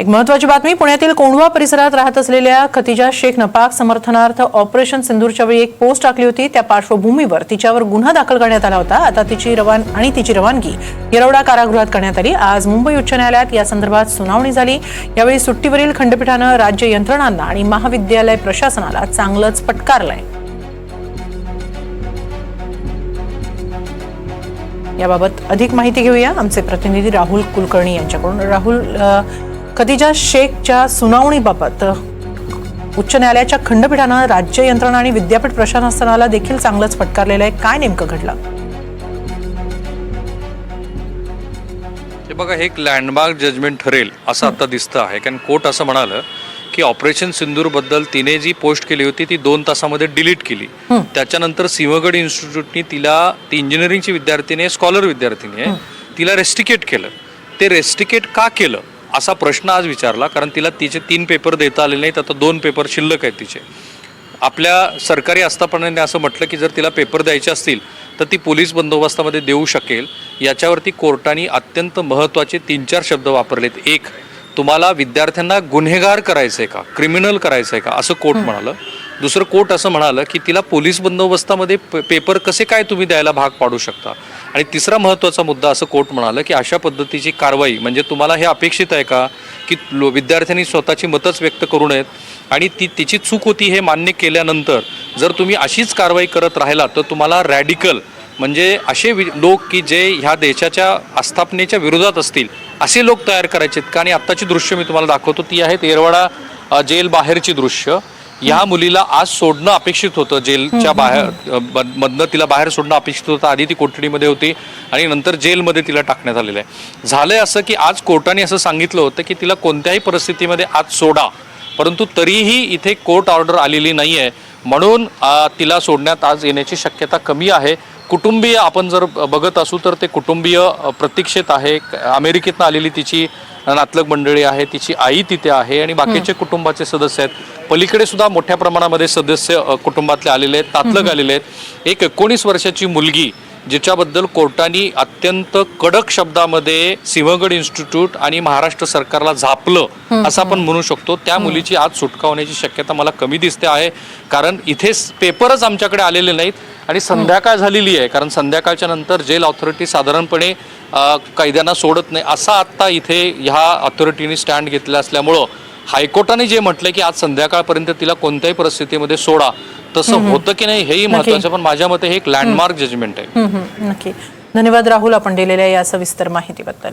एक महत्वाची बातमी पुण्यातील कोंढवा परिसरात राहत असलेल्या खतिजा शेखनं पाक समर्थनार्थ ऑपरेशन सिंदूरच्या वेळी एक पोस्ट टाकली होती. त्या पार्श्वभूमीवर तिच्यावर गुन्हा दाखल करण्यात आला होता. आता तिची रवान आणि तिची रवानगी येरवडा कारागृहात करण्यात आली. आज मुंबई उच्च न्यायालयात या संदर्भात सुनावणी झाली. यावेळी सुट्टीवरील खंडपीठानं राज्य यंत्रणांना आणि महाविद्यालय प्रशासनाला चांगलंच फटकारलंय याबाबत अधिक माहिती घेऊया. आमचे प्रतिनिधी राहुल कुलकर्णी यांच्याकडून. राहुल आ, खदिजा शेखच्या सुनावणीबाबत उच्च न्यायालयाच्या खंडपीठानं राज्य यंत्रणा आणि विद्यापीठ प्रशासनाला देखील चांगलंच फटकारलेलं आहे. काय नेमकं घडलं? हे बघा हे एक लँडमार्क जजमेंट ठरेल असं आता दिसतं आहे. कारण कोर्ट असं म्हणालं की ऑपरेशन सिंदूरबद्दल तिने जी पोस्ट केली होती ती दोन तासामध्ये डिलीट केली. त्याच्यानंतर सिंहगड इन्स्टिट्यूटनी तिला ती इंजिनिअरिंगची विद्यार्थिनी स्कॉलर विद्यार्थिनी आहे तिला रेस्टिकेट केलं. ते रेस्टिकेट का केलं? असा प्रश्न आज विचारला कारण तिला तिचे तीन पेपर देता आले नाहीत आता दोन पेपर शिल्लक आहेत तिचे. आपल्या सरकारी आस्थापनाने असं म्हटलं की जर तिला पेपर द्यायचे असतील तर ती पोलीस बंदोबस्तामध्ये देऊ शकेल. याच्यावरती कोर्टाने अत्यंत महत्त्वाचे तीन चार शब्द वापरलेत. एक तुम्हाला विद्यार्थ्यांना गुन्हेगार करायचं आहे का? क्रिमिनल करायचं आहे का? असं कोर्ट म्हणालं. दुसरं कोर्ट असं म्हणालं की तिला पोलीस बंदोबस्तामध्ये पे- पेपर कसे काय तुम्ही द्यायला भाग पाडू शकता? आणि तिसरा महत्त्वाचा मुद्दा असं कोर्ट म्हणालं की अशा पद्धतीची कारवाई म्हणजे तुम्हाला हे अपेक्षित आहे का की लो विद्यार्थ्यांनी स्वतःची मतच व्यक्त करू नयेत आणि ती तिची चूक होती हे मान्य केल्यानंतर जर तुम्ही अशीच कारवाई करत राहिला तर तुम्हाला रॅडिकल म्हणजे असे वि लोक की जे ह्या देशाच्या आस्थापनेच्या विरोधात असतील असे लोक तयार करायचे आहेत का? आणि आत्ताची दृश्य मी तुम्हाला दाखवतो ती आहेत येरवाडा जेल बाहेरची दृश्य. या मुलीला आज सोडणं अपेक्षित होतं. जेलच्या बाहेर मधनं तिला बाहेर सोडणं अपेक्षित होतं. आधी ती कोठडीमध्ये होती आणि नंतर जेलमध्ये तिला टाकण्यात आलेलं आहे. झालंय असं की आज कोर्टाने असं सांगितलं होतं की तिला कोणत्याही परिस्थितीमध्ये आज सोडा. परंतु तरीही इथे कोर्ट ऑर्डर आलेली नाही आहे म्हणून तिला सोडण्यात आज येण्याची शक्यता कमी आहे. कुटुंबीय आपण जर बघत असू तर ते कुटुंबीय प्रतीक्षेत आहे. अमेरिकेतनं आलेली तिची नातलग मंडळी आहे तिची आई तिथे आहे आणि बाकीचे कुटुंबाचे सदस्य आहेत. पलीकडे सुद्धा मोठ्या प्रमाणामध्ये सदस्य कुटुंबातले आलेले आहेत तातलग आलेले आहेत. एक एकोणीस वर्षाची मुलगी जिच्याबद्दल कोर्टाने अत्यंत कडक शब्दामध्ये सिंहगड इन्स्टिट्यूट आणि महाराष्ट्र सरकारला झापलं असं आपण म्हणू शकतो. त्या मुलीची आज सुटका होण्याची शक्यता मला कमी दिसते आहे. कारण इथे पेपरच आमच्याकडे आलेले नाहीत आणि संध्याकाळ झालेली आहे. कारण संध्याकाळच्या नंतर जेल ऑथॉरिटी साधारणपणे कैद्यांना सोडत नाही. असा आत्ता इथे ह्या ऑथॉरिटीने स्टँड घेतला असल्यामुळं हायकोर्टाने जे म्हटलं की आज संध्याकाळपर्यंत तिला कोणत्याही परिस्थितीमध्ये सोडा. तसं होतं की नाही हेही महत्वाचं पण माझ्या मते हे एक लँडमार्क जजमेंट आहे. नक्की. धन्यवाद राहुल आपण दिलेल्या या सविस्तर माहितीबद्दल.